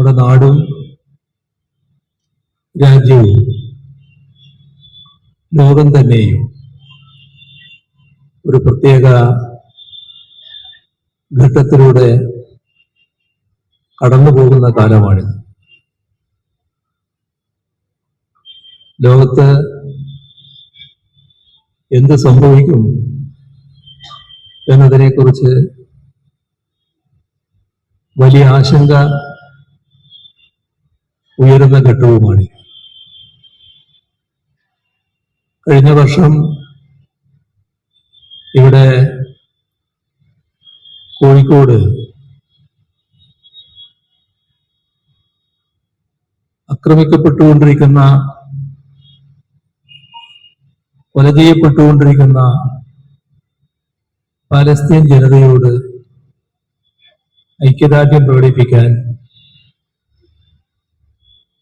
നമ്മുടെ നാടും രാജ്യവും ലോകം തന്നെയും ഒരു പ്രത്യേക ഘട്ടത്തിലൂടെ കടന്നു പോകുന്ന കാലമാണിത്. ലോകത്ത് എന്ത് സംഭവിക്കും എന്നതിനെക്കുറിച്ച് വലിയ ആശങ്ക ഉയരുന്ന ഘട്ടവുമാണ്. കഴിഞ്ഞ വർഷം ഇവിടെ കോഴിക്കോട് ആക്രമിക്കപ്പെട്ടുകൊണ്ടിരിക്കുന്ന കൊല ചെയ്യപ്പെട്ടുകൊണ്ടിരിക്കുന്ന പാലസ്തീൻ ജനതയോട് ഐക്യദാർഢ്യം പ്രകടിപ്പിക്കാൻ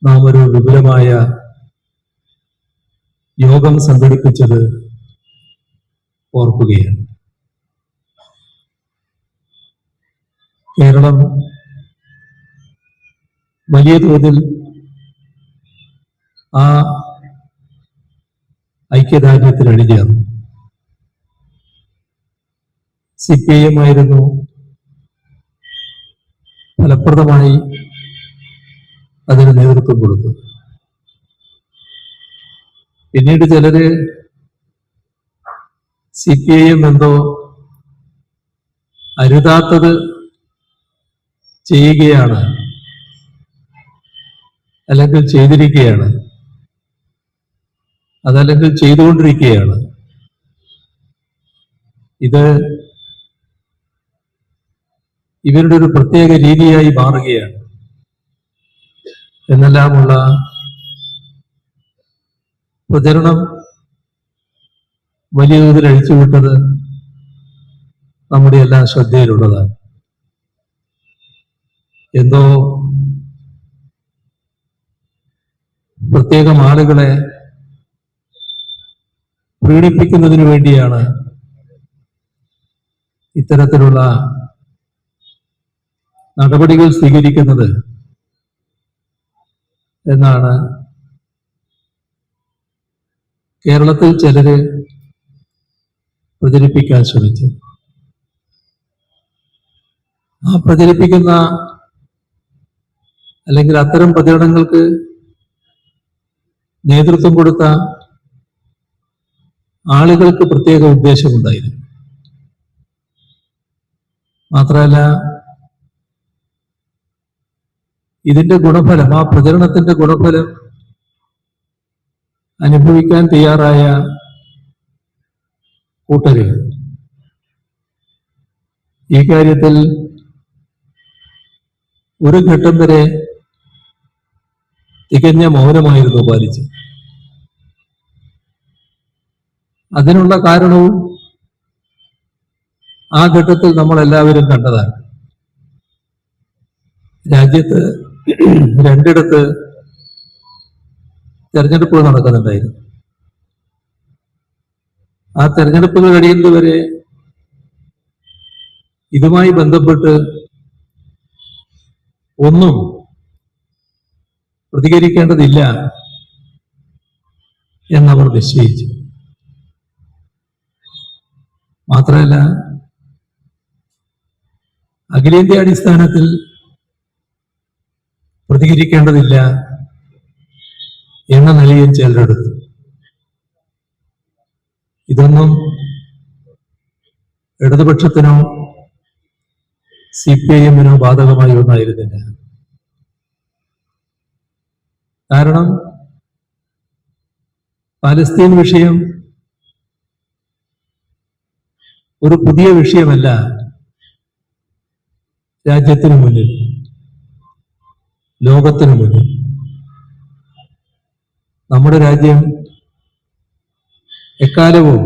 നാം ഒരു വിപുലമായ യോഗം സംഘടിപ്പിച്ചത് ഓർക്കുകയാണ്. കേരളം വലിയ തോതിൽ ആ ഐക്യദാർഢ്യത്തിൽ അണിചേർന്നു സി പി ഐ എം ആയിരുന്നു ഫലപ്രദമായി അതിന് നേതൃത്വം കൊടുത്തു. പിന്നീട് ചിലര് സി പി ഐ എന്തോ അരുതാത്തത് ചെയ്യുകയാണ്. അല്ലെങ്കിൽ ചെയ്തിരിക്കുകയാണ്. അതല്ലെങ്കിൽ ചെയ്തുകൊണ്ടിരിക്കുകയാണ്. ഇത് ഇവരുടെ ഒരു പ്രത്യേക രീതിയായി മാറുകയാണ്. എന്നെല്ലാമുള്ള പ്രചരണം വലിയ തോതിൽ അഴിച്ചുവിട്ടത് നമ്മുടെ എല്ലാം ശ്രദ്ധയിലുള്ളതാണ്. എന്തോ പ്രത്യേകം ആളുകളെ പ്രീണിപ്പിക്കുന്നതിന് വേണ്ടിയാണ് ഇത്തരത്തിലുള്ള നടപടികൾ സ്വീകരിക്കുന്നത്. എന്നാണ് കേരളത്തിൽ ചിലര് പ്രചരിപ്പിക്കാൻ ശ്രമിച്ചത്. ആ പ്രചരിപ്പിക്കുന്ന അല്ലെങ്കിൽ അത്തരം പ്രചരണങ്ങൾക്ക് നേതൃത്വം കൊടുത്ത ആളുകൾക്ക് പ്രത്യേക ഉദ്ദേശമുണ്ടായിരുന്നു. മാത്രമല്ല ഇതിന്റെ ഗുണഫലം ആ പ്രചരണത്തിന്റെ ഗുണഫലം അനുഭവിക്കാൻ തയ്യാറായ കൂട്ടരെ. ഈ കാര്യത്തിൽ ഒരു ഘട്ടം വരെ തികഞ്ഞ മൗനമായിരുന്നു പാലിച്ചത് അതിനുള്ള കാരണവും ആ ഘട്ടത്തിൽ നമ്മൾ കണ്ടതാണ്. രാജ്യത്ത് രണ്ടിടത്ത് തെരഞ്ഞെടുപ്പുകൾ നടക്കുന്നുണ്ടായിരുന്നു. ആ തെരഞ്ഞെടുപ്പുകൾ കഴിയുന്നതുവരെ ഇതുമായി ബന്ധപ്പെട്ട് ഒന്നും പ്രതികരിക്കേണ്ടതില്ല എന്നവർ നിശ്ചയിച്ചു. മാത്രമല്ല അഖിലേന്ത്യാ അടിസ്ഥാനത്തിൽ പ്രതികരിക്കേണ്ടതില്ല എന്ന നിലയിൽ ചിലരെടുത്തു. ഇതൊന്നും ഇടതുപക്ഷത്തിനോ സി പി ഐ എമ്മിനോ ബാധകമായി ഒന്നായിരുന്നില്ല. കാരണം പാലസ്തീൻ വിഷയം ഒരു പുതിയ വിഷയമല്ല രാജ്യത്തിന് മുന്നിൽ. ലോകത്തിന് മുന്നിൽ. നമ്മുടെ രാജ്യം എക്കാലവും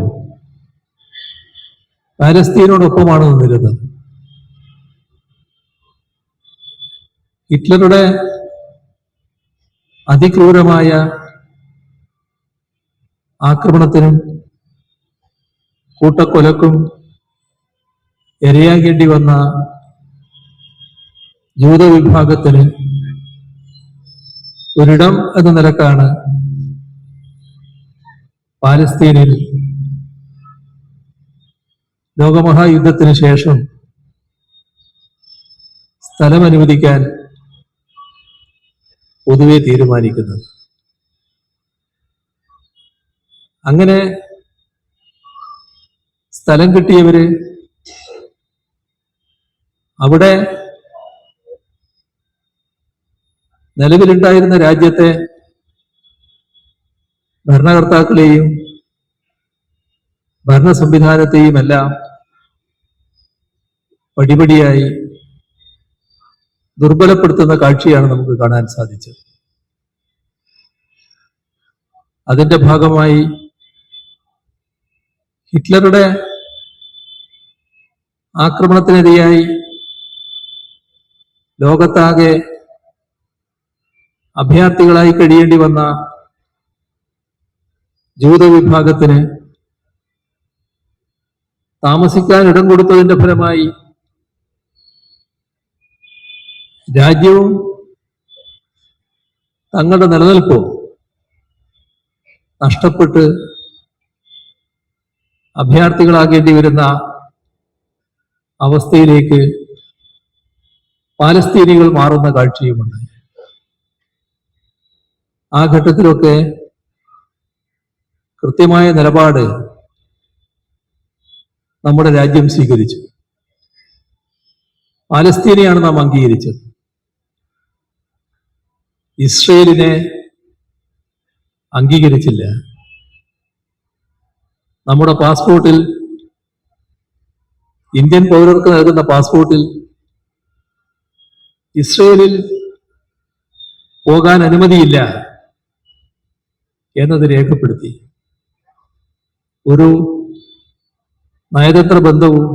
പാലസ്തീനോടൊപ്പമാണ് നിന്നിരുന്നത്. ഹിറ്റ്ലറുടെ അതിക്രൂരമായ ആക്രമണത്തിനും കൂട്ടക്കൊലക്കും ഇരയാകേണ്ടി വന്ന ജൂത വിഭാഗത്തിന് ഒരിടം എന്ന നിലക്കാണ് പാലസ്തീനിൽ ലോകമഹായുദ്ധത്തിന് ശേഷം സ്ഥലം അനുവദിക്കാൻ പൊതുവെ തീരുമാനിക്കുന്നത്. അങ്ങനെ സ്ഥലം കിട്ടിയവര് അവിടെ നിലവിലുണ്ടായിരുന്ന രാജ്യത്തെ ഭരണകർത്താക്കളെയും ഭരണ സംവിധാനത്തെയും എല്ലാം പടിപടിയായി ദുർബലപ്പെടുത്തുന്ന കാഴ്ചയാണ് നമുക്ക് കാണാൻ സാധിച്ചത്. അതിന്റെ ഭാഗമായി ഹിറ്റ്ലറുടെ ആക്രമണത്തിനിരയായി ലോകത്താകെ അഭയാർത്ഥികളായി കഴിയേണ്ടി വന്ന ജൂത വിഭാഗത്തിന് താമസിക്കാൻ ഇടം കൊടുത്തതിന്റെ ഫലമായി രാജ്യവും തങ്ങളുടെ നിലനിൽപ്പും നഷ്ടപ്പെട്ട് അഭയാർത്ഥികളാകേണ്ടി വരുന്ന അവസ്ഥയിലേക്ക് പാലസ്തീനികൾ മാറുന്ന കാഴ്ചയുമുണ്ട് ആ ഘട്ടത്തിലൊക്കെ കൃത്യമായ നിലപാട് നമ്മുടെ രാജ്യം സ്വീകരിച്ചു. പാലസ്തീനെയാണ് നാം അംഗീകരിച്ചത്. ഇസ്രയേലിനെ അംഗീകരിച്ചില്ല. നമ്മുടെ പാസ്പോർട്ടിൽ ഇന്ത്യൻ പൗരർക്ക് നൽകുന്ന പാസ്പോർട്ടിൽ ഇസ്രയേലിൽ പോകാൻ അനുമതിയില്ല. എന്നത് രേഖപ്പെടുത്തി. ഒരു നയതന്ത്ര ബന്ധവും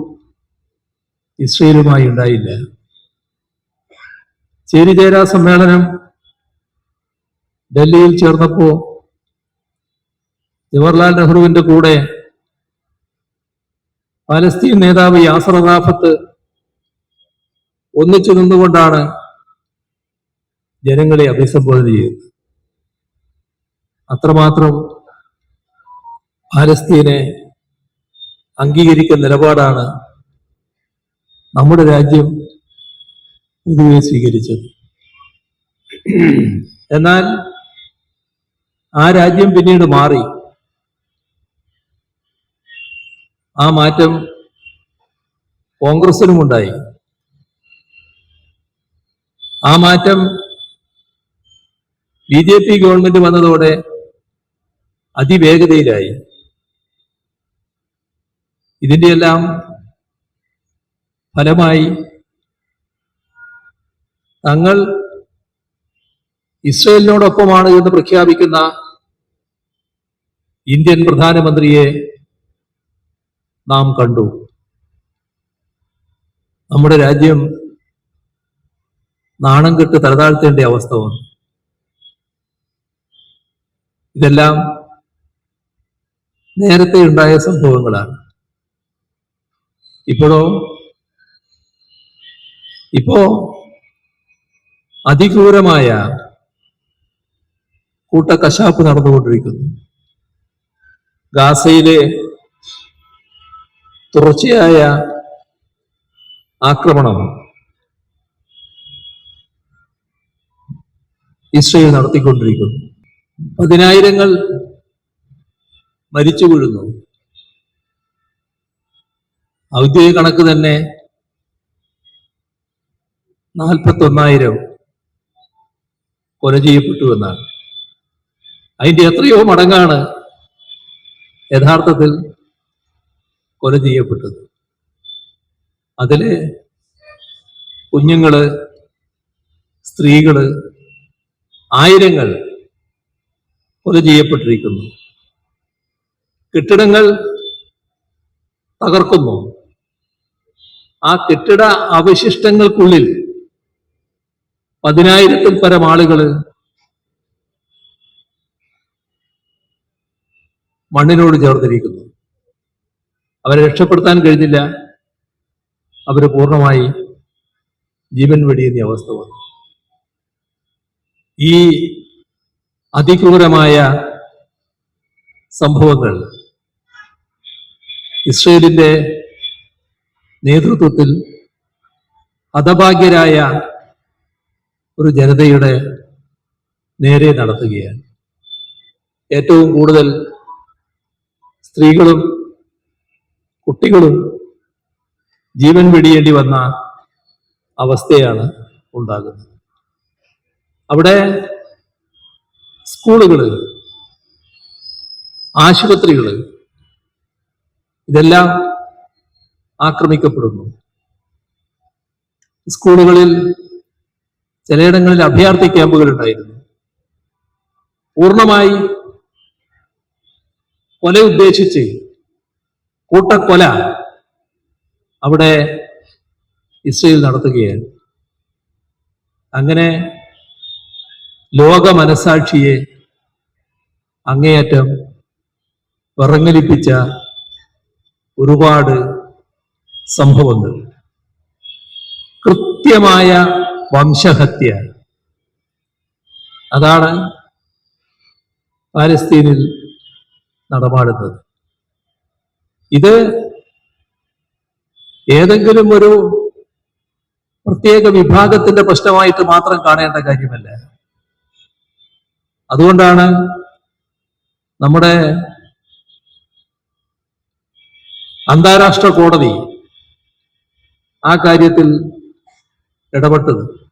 ഇസ്രയേലുമായി ഉണ്ടായില്ല. ചേരിചേരാ സമ്മേളനം ഡൽഹിയിൽ ചേർന്നപ്പോ ജവഹർലാൽ നെഹ്റുവിന്റെ കൂടെ പലസ്തീൻ നേതാവ് യാസർ അറാഫത്ത് ഒന്നിച്ചു നിന്നുകൊണ്ടാണ് ജനങ്ങളെ അഭിസംബോധന ചെയ്യുന്നത് അത്രമാത്രം പാലസ്തീനെ അംഗീകരിക്കുന്ന നിലപാടാണ് നമ്മുടെ രാജ്യം പൊതുവെ സ്വീകരിച്ചത്. എന്നാൽ ആ രാജ്യം പിന്നീട് മാറി. ആ മാറ്റം കോൺഗ്രസിനുമുണ്ടായി. ആ മാറ്റം ബി ജെ പി ഗവൺമെന്റ് വന്നതോടെ അതിവേഗതയിലായി. ഇതിന്റെയെല്ലാം ഫലമായി തങ്ങൾ ഇസ്രയേലിനോടൊപ്പമാണ് എന്ന് പ്രഖ്യാപിക്കുന്ന ഇന്ത്യൻ പ്രധാനമന്ത്രിയെ നാം കണ്ടു. നമ്മുടെ രാജ്യം നാണം കെട്ട് തലതാഴ്ത്തേണ്ട അവസ്ഥ വന്നു. ഇതെല്ലാം നേരത്തെ ഉണ്ടായ സംഭവങ്ങളാണ്. ഇപ്പോഴോ? ഇപ്പോ അതിക്രൂരമായ കൂട്ടക്കശാപ്പ് നടന്നുകൊണ്ടിരിക്കുന്നു. ഗാസയിലെ തുടർച്ചയായ ആക്രമണം ഇസ്രയേൽ നടത്തിക്കൊണ്ടിരിക്കുന്നു. പതിനായിരങ്ങൾ മരിച്ചു വീഴുന്നു ഔദ്യോഗിക കണക്ക് തന്നെ നാൽപ്പത്തി ഒന്നായിരം കൊല ചെയ്യപ്പെട്ടു എന്നാണ്. അതിന്റെ എത്രയോ മടങ്ങാണ് യഥാർത്ഥത്തിൽ കൊല ചെയ്യപ്പെട്ടത്. അതിൽ കുഞ്ഞുങ്ങൾ സ്ത്രീകൾ ആയിരങ്ങൾ കൊല ചെയ്യപ്പെട്ടിരിക്കുന്നു. കെട്ടിടങ്ങൾ തകർക്കുന്നു. ആ കെട്ടിട അവശിഷ്ടങ്ങൾക്കുള്ളിൽ പതിനായിരത്തിൽ പരം ആളുകൾ മണ്ണിനോട് ചേർന്നിരിക്കുന്നു. അവരെ രക്ഷപ്പെടുത്താൻ കഴിഞ്ഞില്ല. അവർ പൂർണമായി ജീവൻ വെടിയുന്ന അവസ്ഥ വന്നു. ഈ അതിക്രൂരമായ സംഭവങ്ങൾ ഇസ്രയേലിന്റെ നേതൃത്വത്തിൽ ഹതഭാഗ്യരായ ഒരു ജനതയുടെ നേരെ നടത്തുകയാണ്. ഏറ്റവും കൂടുതൽ സ്ത്രീകളും കുട്ടികളും ജീവൻ വെടിയേണ്ടി വന്ന അവസ്ഥയാണ് ഉണ്ടാകുന്നത്. അവിടെ സ്കൂളുകൾ ആശുപത്രികൾ ഇതെല്ലാം ആക്രമിക്കപ്പെടുന്നു. സ്കൂളുകളിൽ ചിലയിടങ്ങളിൽ അഭയാർത്ഥി ക്യാമ്പുകൾ ഉണ്ടായിരുന്നു പൂർണമായി കൊല ഉദ്ദേശിച്ച് കൂട്ടക്കൊല അവിടെ ഇസ്രയേൽ നടത്തുകയാണ്. അങ്ങനെ ലോക മനസാക്ഷിയെ അങ്ങേയറ്റം വിറങ്ങലിപ്പിച്ച ഒരുപാട് സംഭവങ്ങൾ. കൃത്യമായ വംശഹത്യ. അതാണ് പാലസ്തീനിൽ നടപാടുന്നത് ഇത് ഏതെങ്കിലും ഒരു പ്രത്യേക വിഭാഗത്തിന്റെ പ്രശ്നമായിട്ട് മാത്രം കാണേണ്ട കാര്യമല്ല. അതുകൊണ്ടാണ് നമ്മുടെ അന്താരാഷ്ട്ര കോടതി ആ കാര്യത്തിൽ ഇടപെട്ടത്.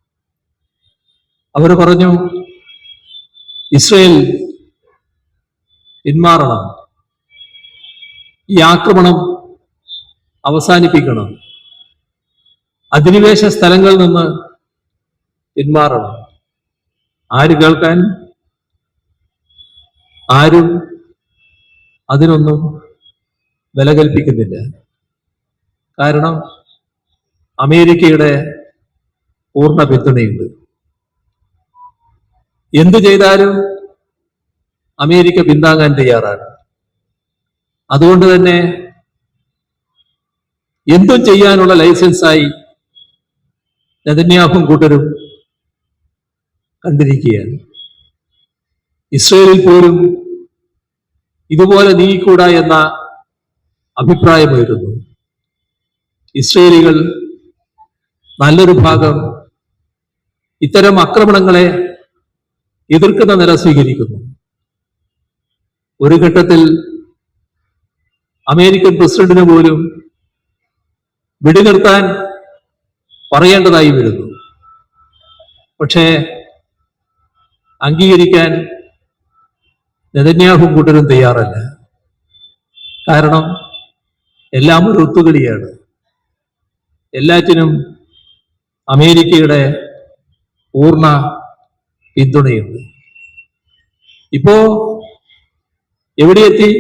അവർ പറഞ്ഞു ഇസ്രയേൽ പിന്മാറണം. ഈ ആക്രമണം അവസാനിപ്പിക്കണം. അധിനിവേശ സ്ഥലങ്ങളിൽ നിന്ന് പിന്മാറണം. ആര് കേൾക്കാൻ? ആരും അതിനൊന്നും വില കൽപ്പിക്കുന്നില്ല. കാരണം അമേരിക്കയുടെ പൂർണ പിന്തുണയുണ്ട്. എന്തു ചെയ്താലും അമേരിക്ക പിന്താങ്ങാൻ തയ്യാറാണ്. അതുകൊണ്ട് തന്നെ എന്തും ചെയ്യാനുള്ള ലൈസൻസായി നെതന്യാഹും കൂട്ടരും കണ്ടിരിക്കുകയാണ്. ഇസ്രയേലിൽ പോലും ഇതുപോലെ നീങ്ങിക്കൂടാ എന്ന അഭിപ്രായമായിരുന്നു. ഇസ്രയേലികൾ നല്ലൊരു ഭാഗം ഇത്തരം ആക്രമണങ്ങളെ എതിർക്കുന്ന നില സ്വീകരിക്കുന്നു. ഒരു ഘട്ടത്തിൽ അമേരിക്കൻ പ്രസിഡന്റിന് പോലും വെടിനിർത്താൻ പറയേണ്ടതായി വരുന്നു. പക്ഷേ അംഗീകരിക്കാൻ നെതന്യാഹും കൂട്ടരും തയ്യാറല്ല. കാരണം എല്ലാം ഒരു ഒത്തുകളിയാണ്. എല്ലാറ്റിനും അമേരിക്കയുടെ പൂർണ പിന്തുണയുണ്ട്. ഇപ്പോ എവിടെയെത്തി?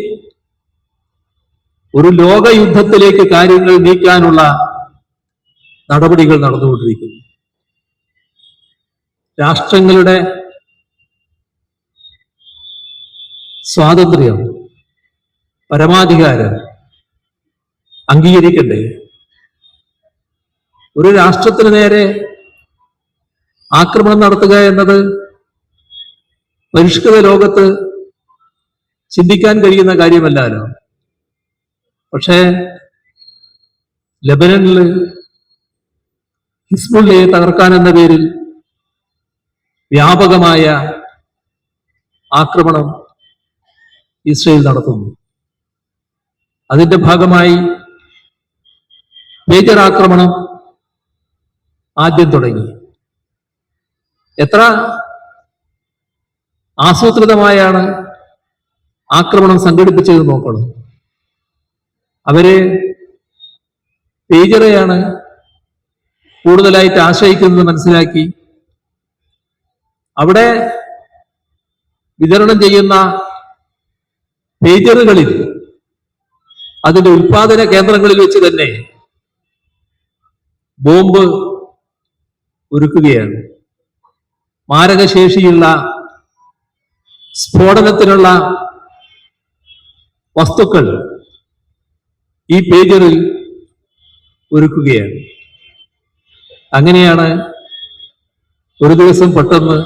ഒരു ലോകയുദ്ധത്തിലേക്ക് കാര്യങ്ങൾ നീക്കാനുള്ള നടപടികൾ നടന്നുകൊണ്ടിരിക്കുന്നു. രാഷ്ട്രങ്ങളുടെ സ്വാതന്ത്ര്യം പരമാധികാരം അംഗീകരിക്കണ്ടേ? ഒരു രാഷ്ട്രത്തിന് നേരെ ആക്രമണം നടത്തുക എന്നത് പരിഷ്കൃത ലോകത്ത് ചിന്തിക്കാൻ കഴിയുന്ന കാര്യമല്ലല്ലോ. പക്ഷേ ലബനനിൽ ഹിസ്ബുള്ളയെ തകർക്കാൻ എന്ന പേരിൽ വ്യാപകമായ ആക്രമണം ഇസ്രയേൽ നടത്തുന്നു. അതിന്റെ ഭാഗമായി മേജർ ആക്രമണം ആദ്യം തുടങ്ങി. എത്ര? ആസൂത്രിതമായാണ് ആക്രമണം സംഘടിപ്പിച്ചത് നോക്കണം. അവർ പേജറയാണ് കൂടുതലായിട്ട് ആശ്രയിക്കുന്നത് മനസ്സിലാക്കി. അവിടെ വിതരണം ചെയ്യുന്ന പേജറുകളിൽ അതിന്റെ ഉൽപാദന കേന്ദ്രങ്ങളിൽ വെച്ച് തന്നെ ബോംബ് ഒരുക്കുകയാണ്. മാരകശേഷിയുള്ള സ്ഫോടനത്തിനുള്ള വസ്തുക്കൾ ഈ പേജറിൽ ഒരുക്കുകയാണ്. അങ്ങനെയാണ് ഒരു ദിവസം പെട്ടെന്ന്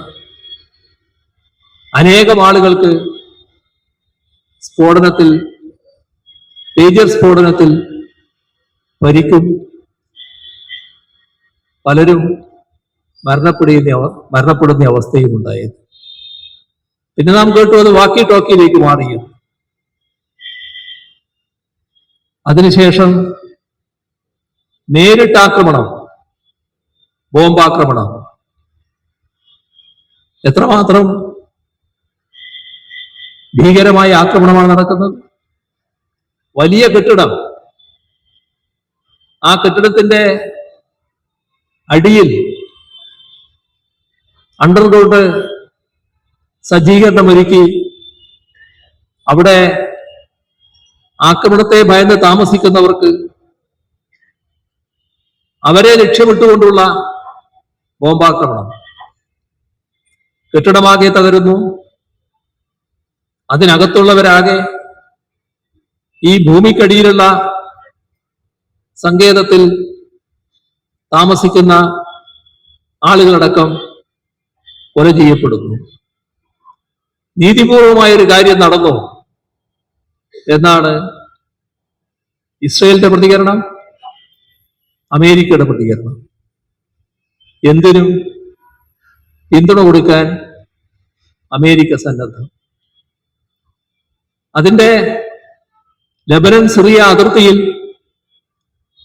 അനേകം ആളുകൾക്ക് സ്ഫോടനത്തിൽ പേജർ സ്ഫോടനത്തിൽ പരിക്കും പലരും മരണപ്പെടുന്ന മരണപ്പെടുന്ന അവസ്ഥയും ഉണ്ടായത്. പിന്നെ നാം കേട്ടു അത് വാക്കി ടോക്കിയിലേക്ക് മാറിയത് അതിനുശേഷം നേരിട്ടാക്രമണം ബോംബാക്രമണം. എത്രമാത്രം ഭീകരമായ ആക്രമണമാണ് നടക്കുന്നത്? വലിയ കെട്ടിടം. ആ കെട്ടിടത്തിന്റെ അടിയിൽ അണ്ടർഗ്രൗണ്ട് സജ്ജീകരണം ഒരുക്കി അവിടെ ആക്രമണത്തെ ഭയന്ന് താമസിക്കുന്നവർക്ക് അവരെ ലക്ഷ്യമിട്ടുകൊണ്ടുള്ള ബോംബാക്രമണം. കെട്ടിടമാകെ തകരുന്നു. അതിനകത്തുള്ളവരാകെ ഈ ഭൂമിക്കടിയിലുള്ള സങ്കേതത്തിൽ താമസിക്കുന്ന ആളുകളടക്കം കൊല ചെയ്യപ്പെടുന്നു. നീതിപൂർവമായ ഒരു കാര്യം നടന്നു? എന്നാണ് ഇസ്രയേലിന്റെ പ്രതികരണം അമേരിക്കയുടെ പ്രതികരണം. എന്തിനും പിന്തുണ കൊടുക്കാൻ അമേരിക്ക സന്നദ്ധം. അതിന്റെ ലബനൻ സിറിയ അതിർത്തിയിൽ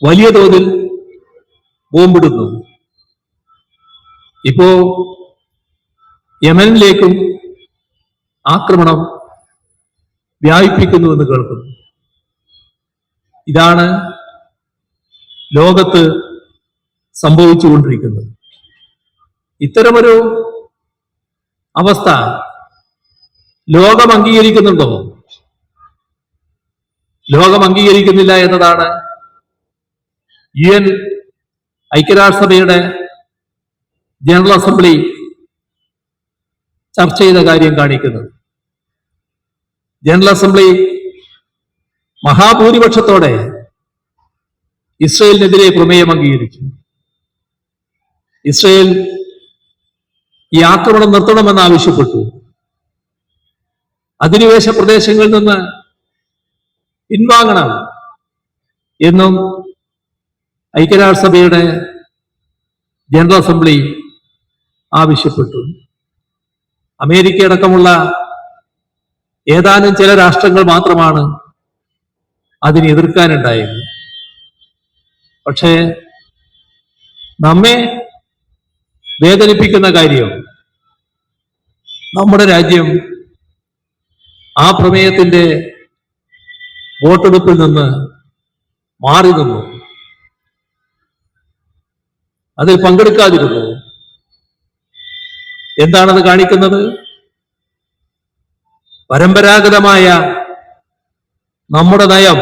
വലിയ തോതിൽ ബോംബിടുന്നു. ഇപ്പോ യമനിലേക്കും ആക്രമണം വ്യാപിപ്പിക്കുന്നുവെന്ന് കേൾക്കുന്നു. ഇതാണ് ലോകത്ത് സംഭവിച്ചുകൊണ്ടിരിക്കുന്നത്. ഇത്തരമൊരു അവസ്ഥ ലോകം അംഗീകരിക്കുന്നുണ്ടോ ലോകം അംഗീകരിക്കുന്നില്ല എന്നതാണ് യു എൻ ഐക്യരാഷ്ട്രസഭയുടെ ജനറൽ അസംബ്ലി ചർച്ച ചെയ്ത കാര്യം കാണിക്കുന്നത്. ജനറൽ അസംബ്ലി മഹാഭൂരിപക്ഷത്തോടെ ഇസ്രയേലിനെതിരെ പ്രമേയം അംഗീകരിച്ചു ഇസ്രയേൽ ഈ ആക്രമണം നിർത്തണമെന്ന് ആവശ്യപ്പെട്ടു. അധിനിവേശ പ്രദേശങ്ങളിൽ നിന്ന് പിൻവാങ്ങണം എന്നും ഐക്യരാഷ്ട്രസഭയുടെ ജനറൽ അസംബ്ലി ആവശ്യപ്പെട്ടു. അമേരിക്ക അടക്കമുള്ള ഏതാനും ചില രാഷ്ട്രങ്ങൾ മാത്രമാണ് അതിനെ എതിർക്കാനുണ്ടായത്. പക്ഷേ നമ്മെ വേദനിപ്പിക്കുന്ന കാര്യം നമ്മുടെ രാജ്യം ആ പ്രമേയത്തിന്റെ വോട്ടെടുപ്പിൽ നിന്ന് മാറി നിന്നു. അതിൽ പങ്കെടുക്കാതിരുന്നു. എന്താണത് കാണിക്കുന്നത്? പരമ്പരാഗതമായ നമ്മുടെ നയം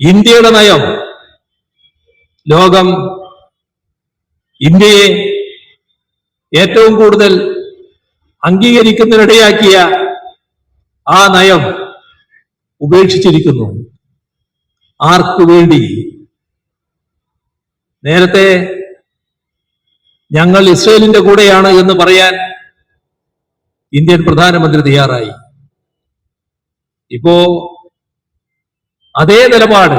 ഇന്ത്യയുടെ നയം ലോകം ഇന്ത്യയെ ഏറ്റവും കൂടുതൽ അംഗീകരിക്കുന്നതിനിടയാക്കിയ ആ നയം ഉപേക്ഷിച്ചിരിക്കുന്നു. ആർക്കു വേണ്ടി നേരത്തെ ഞങ്ങൾ ഇസ്രയേലിന്റെ കൂടെയാണ് എന്ന് പറയാൻ ഇന്ത്യൻ പ്രധാനമന്ത്രി തയ്യാറായി. ഇപ്പോ അതേ നിലപാട്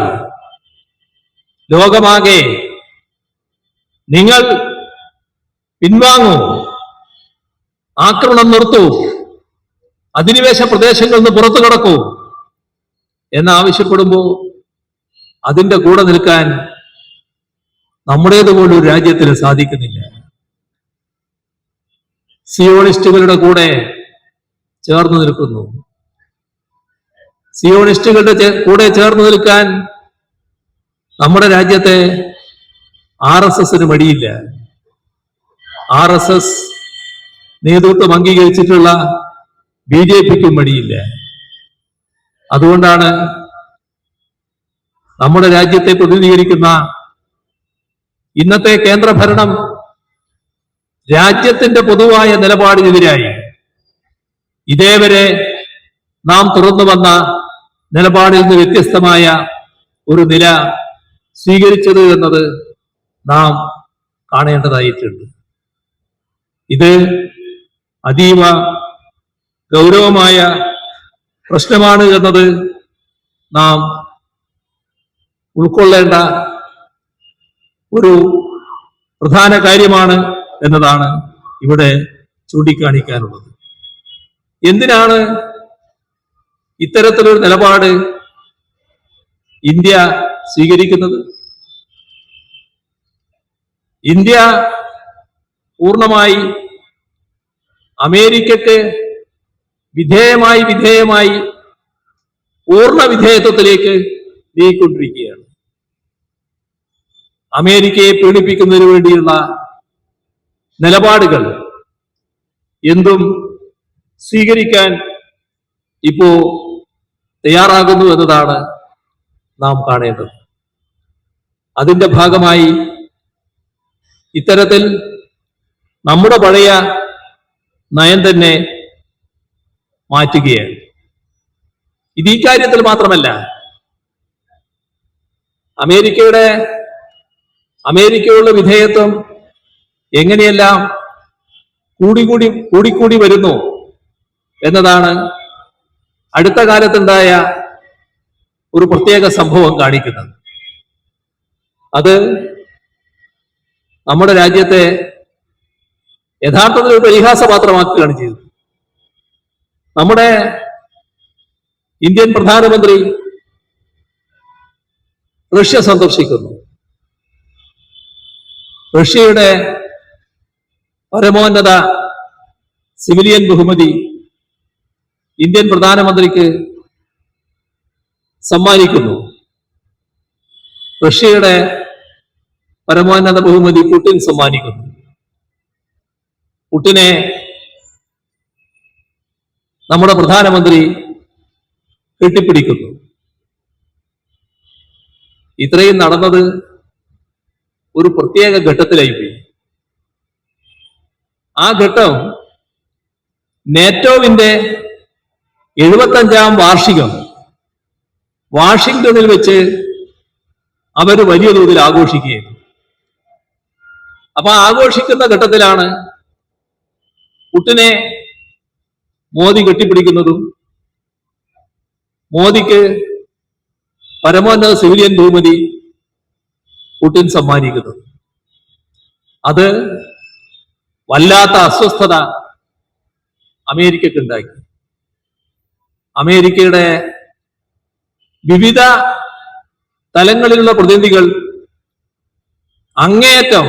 ലോകമാകെ നിങ്ങൾ പിൻവാങ്ങൂ ആക്രമണം നിർത്തൂ അധിനിവേശ പ്രദേശങ്ങളിൽ നിന്ന് പുറത്തു കടക്കൂ എന്നാവശ്യപ്പെടുമ്പോ അതിന്റെ കൂടെ നിൽക്കാൻ നമ്മുടേതുപോലെ ഒരു രാജ്യത്തിന് സാധിക്കുന്നില്ല. സിയോണിസ്റ്റുകളുടെ കൂടെ ചേർന്ന് നിൽക്കുന്നു. സിയോണിസ്റ്റുകളുടെ കൂടെ ചേർന്ന് നിൽക്കാൻ നമ്മുടെ രാജ്യത്തെ ആർ എസ് എസിന് മടിയില്ല. ആർ എസ് എസ് നേതൃത്വം അംഗീകരിച്ചിട്ടുള്ള ബി ജെ പിക്കും മടിയില്ല. അതുകൊണ്ടാണ് നമ്മുടെ രാജ്യത്തെ പ്രതിനിധീകരിക്കുന്ന ഇന്നത്തെ കേന്ദ്രഭരണം രാജ്യത്തിന്റെ പൊതുവായ നിലപാടിനെതിരായി. ഇതേവരെ നാം തുറന്നു വന്ന നിലപാടിൽ നിന്ന് വ്യത്യസ്തമായ ഒരു നില സ്വീകരിച്ചത് എന്നത് നാം കാണേണ്ടതായിട്ടുണ്ട്. ഇത് അതീവ ഗൗരവമായ പ്രശ്നമാണ് എന്നത് നാം ഉൾക്കൊള്ളേണ്ട ഒരു പ്രധാന കാര്യമാണ് എന്നതാണ് ഇവിടെ ചൂണ്ടിക്കാണിക്കാനുള്ളത്. എന്തിനാണ് ഇത്തരത്തിലൊരു നിലപാട് ഇന്ത്യ സ്വീകരിക്കുന്നത്? ഇന്ത്യ പൂർണമായി അമേരിക്കക്ക് വിധേയമായി വിധേയമായി പൂർണ വിധേയത്വത്തിലേക്ക് നീങ്ങിക്കൊണ്ടിരിക്കുകയാണ് അമേരിക്കയെ പീഡിപ്പിക്കുന്നതിന് വേണ്ടിയുള്ള നിലപാടുകൾ എന്തും സ്വീകരിക്കാൻ ഇപ്പോ തയ്യാറാകുന്നു എന്നതാണ് നാം കാണേണ്ടത്. അതിന്റെ ഭാഗമായി ഇത്തരത്തിൽ നമ്മുടെ പഴയ നയം തന്നെ മാറ്റുകയാണ്. ഇത് ഈ കാര്യത്തിൽ മാത്രമല്ല അമേരിക്കയുടെ അമേരിക്കയുള്ള വിധേയത്വം എങ്ങനെയെല്ലാം കൂടിക്കൂടി കൂടിക്കൂടി വരുന്നു എന്നതാണ് അടുത്ത കാലത്തുണ്ടായ ഒരു പ്രത്യേക സംഭവം കാണിക്കുന്നത്. അത് നമ്മുടെ രാജ്യത്തെ യഥാർത്ഥത്തിൽ ഒരു പരിഹാസപാത്രമാക്കുകയാണ് ചെയ്തത്. നമ്മുടെ ഇന്ത്യൻ പ്രധാനമന്ത്രി റഷ്യ സന്ദർശിക്കുന്നു. റഷ്യയുടെ പരമോന്നത സിവിലിയൻ ബഹുമതി ഇന്ത്യൻ പ്രധാനമന്ത്രിക്ക് സമ്മാനിക്കുന്നു. റഷ്യയുടെ പരമോന്നത ബഹുമതി പുടിൻ സമ്മാനിക്കുന്നു. പുട്ടിനെ നമ്മുടെ പ്രധാനമന്ത്രി കെട്ടിപ്പിടിക്കുന്നു. ഇത്രയും നടന്നത് ഒരു പ്രത്യേക ഘട്ടത്തിലായി പോയി. ആ ഘട്ടം നേറ്റോവിന്റെ എഴുപത്തഞ്ചാം വാർഷികം വാഷിംഗ്ടണിൽ വെച്ച് അവർ വലിയ തോതിൽ ആഘോഷിക്കുകയായിരുന്നു. അപ്പൊ ആഘോഷിക്കുന്ന ഘട്ടത്തിലാണ് പുട്ടിനെ മോദി കെട്ടിപ്പിടിക്കുന്നതും മോദിക്ക് പരമോന്നത സിവിലിയൻ ബഹുമതി പുടിൻ സമ്മാനിക്കുന്നത് അത് വല്ലാത്ത അസ്വസ്ഥത അമേരിക്കക്ക് ഉണ്ടാക്കി. അമേരിക്കയുടെ വിവിധ തലങ്ങളിലുള്ള പ്രതിനിധികൾ അങ്ങേയറ്റം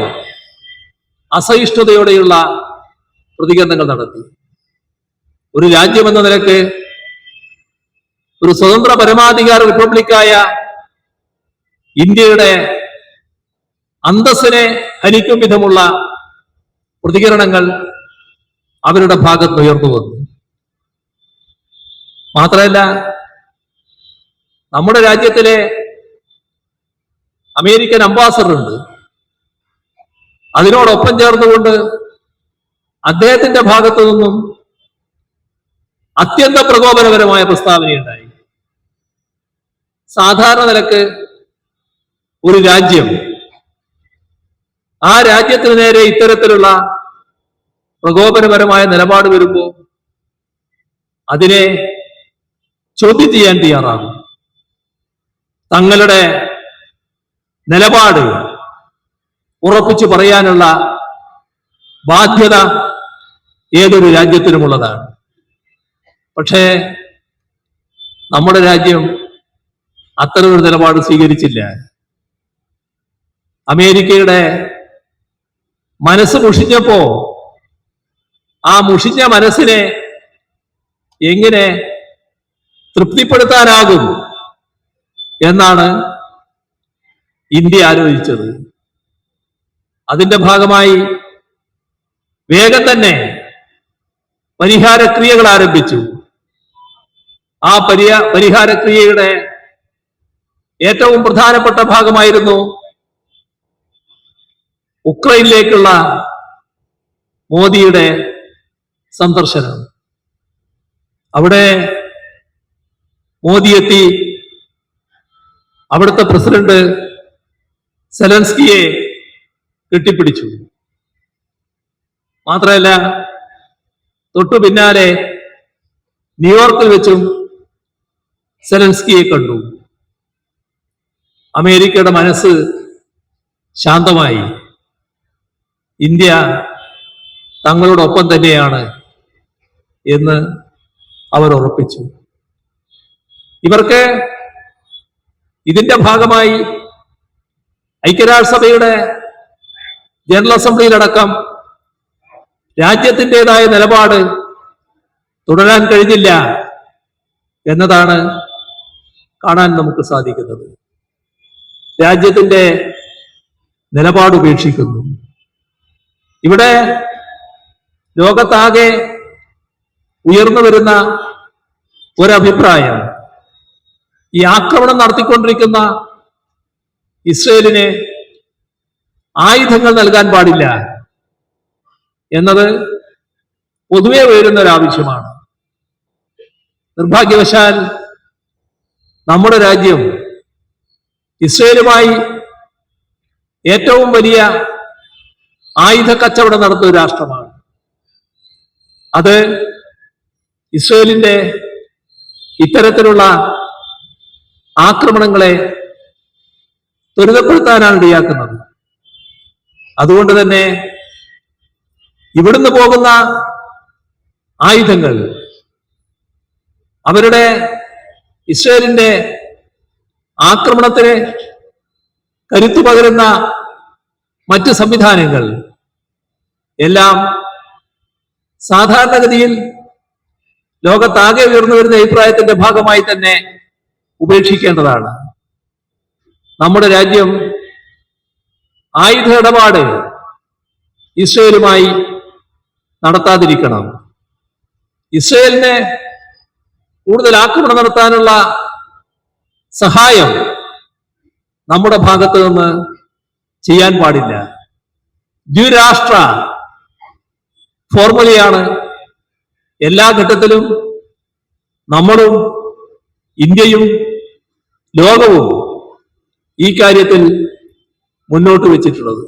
അസഹിഷ്ണുതയോടെയുള്ള പ്രതികരണങ്ങൾ നടത്തി. ഒരു രാജ്യമെന്ന നിലയ്ക്ക് ഒരു സ്വതന്ത്ര പരമാധികാര റിപ്പബ്ലിക്കായ ഇന്ത്യയുടെ അന്തസ്സിനെ ഹനിക്കും വിധമുള്ള പ്രതികരണങ്ങൾ അവരുടെ ഭാഗത്ത് ഉയർന്നു വന്നു. മാത്രമല്ല നമ്മുടെ രാജ്യത്തിലെ അമേരിക്കൻ അംബാസഡറുണ്ട് അതിനോടൊപ്പം ചേർന്നുകൊണ്ട് അദ്ദേഹത്തിന്റെ ഭാഗത്തു നിന്നും അത്യന്ത പ്രകോപനപരമായ പ്രസ്താവനയുണ്ടായി. സാധാരണ നിലയ്ക്ക് ഒരു രാജ്യം ആ രാജ്യത്തിന് നേരെ ഇത്തരത്തിലുള്ള പ്രകോപനപരമായ നിലപാട് വരുമ്പോ അതിനെ ചോദ്യം ചെയ്യാൻ തയ്യാറാകും. തങ്ങളുടെ നിലപാട് ഉറപ്പിച്ചു പറയാനുള്ള ബാധ്യത ഏതൊരു രാജ്യത്തിനുമുള്ളതാണ്. പക്ഷേ നമ്മുടെ രാജ്യം അത്തരമൊരു നിലപാട് സ്വീകരിച്ചില്ല. അമേരിക്കയുടെ മനസ്സ് മുഷിഞ്ഞപ്പോ ആ മുഷിഞ്ഞ മനസ്സിനെ എങ്ങനെ തൃപ്തിപ്പെടുത്താനാകും എന്നാണ് ഇന്ത്യ ആലോചിച്ചത്. അതിന്റെ ഭാഗമായി വേഗം തന്നെ പരിഹാരക്രിയകൾ ആരംഭിച്ചു. ആ പരിഹാരക്രിയയുടെ ഏറ്റവും പ്രധാനപ്പെട്ട ഭാഗമായിരുന്നു ഉക്രൈനിലേക്കുള്ള മോദിയുടെ സന്ദർശനം. അവിടെ മോദി എത്തി. അവിടുത്തെ പ്രസിഡന്റ് സെലൻസ്കിയെ കെട്ടിപ്പിടിച്ചു. മാത്രമല്ല തൊട്ടു പിന്നാലെ ന്യൂയോർക്കിൽ വെച്ചും സെലൻസ്കിയെ കണ്ടു. അമേരിക്കയുടെ മനസ്സ് ശാന്തമായി. ഇന്ത്യ തങ്ങളോടൊപ്പം തന്നെയാണ് എന്ന് അവർ ഉറപ്പിച്ചു. ഇവർക്ക് ഇതിന്റെ ഭാഗമായി ഐക്യരാഷ്ട്രസഭയുടെ ജനറൽ അസംബ്ലിയിലടക്കം രാജ്യത്തിന്റെതായ നിലപാട് തുടരാൻ കഴിഞ്ഞില്ല എന്നതാണ് കാണാൻ നമുക്ക് സാധിക്കുന്നത്. രാജ്യത്തിന്റെ നിലപാട് ഉപേക്ഷിക്കുന്നു. ഇവിടെ ലോകത്താകെ ഉയർന്നു വരുന്ന ഒരഭിപ്രായം. ഈ ആക്രമണം നടത്തിക്കൊണ്ടിരിക്കുന്ന ഇസ്രയേലിന് ആയുധങ്ങൾ നൽകാൻ പാടില്ല എന്നത് പൊതുവെ ഉയരുന്ന ഒരു ആവശ്യമാണ് നിർഭാഗ്യവശാൽ നമ്മുടെ രാജ്യം ഇസ്രയേലുമായി ഏറ്റവും വലിയ ആയുധ കച്ചവടം നടത്തുന്ന രാഷ്ട്രമാണ്. അത് ഇസ്രയേലിന്റെ ഇത്തരത്തിലുള്ള ആക്രമണങ്ങളെ ത്വരിതപ്പെടുത്താനാണ് ഇടയാക്കുന്നത്. അതുകൊണ്ട് തന്നെ ഇവിടുന്ന് പോകുന്ന ആയുധങ്ങൾ അവരുടെ ഇസ്രയേലിന്റെ ആക്രമണത്തിന് കരുത്തു പകരുന്ന മറ്റ് സംവിധാനങ്ങൾ എല്ലാം സാധാരണഗതിയിൽ ലോകത്താകെ ഉയർന്നു വരുന്ന അഭിപ്രായത്തിന്റെ ഭാഗമായി തന്നെ ഉപേക്ഷിക്കേണ്ടതാണ്. നമ്മുടെ രാജ്യം ആയുധ ഇടപാട് ഇസ്രയേലുമായി നടത്താതിരിക്കണം. ഇസ്രയേലിനെ കൂടുതൽ ആക്രമണം നടത്താനുള്ള സഹായം നമ്മുടെ ഭാഗത്ത് നിന്ന് ചെയ്യാൻ പാടില്ല. ദ്വിരാഷ്ട്ര ഫോർമുലയാണ് എല്ലാ ഘട്ടത്തിലും നമ്മളും ഇന്ത്യയും ലോകവും ഈ കാര്യത്തിൽ മുന്നോട്ട് വെച്ചിട്ടുള്ളത്.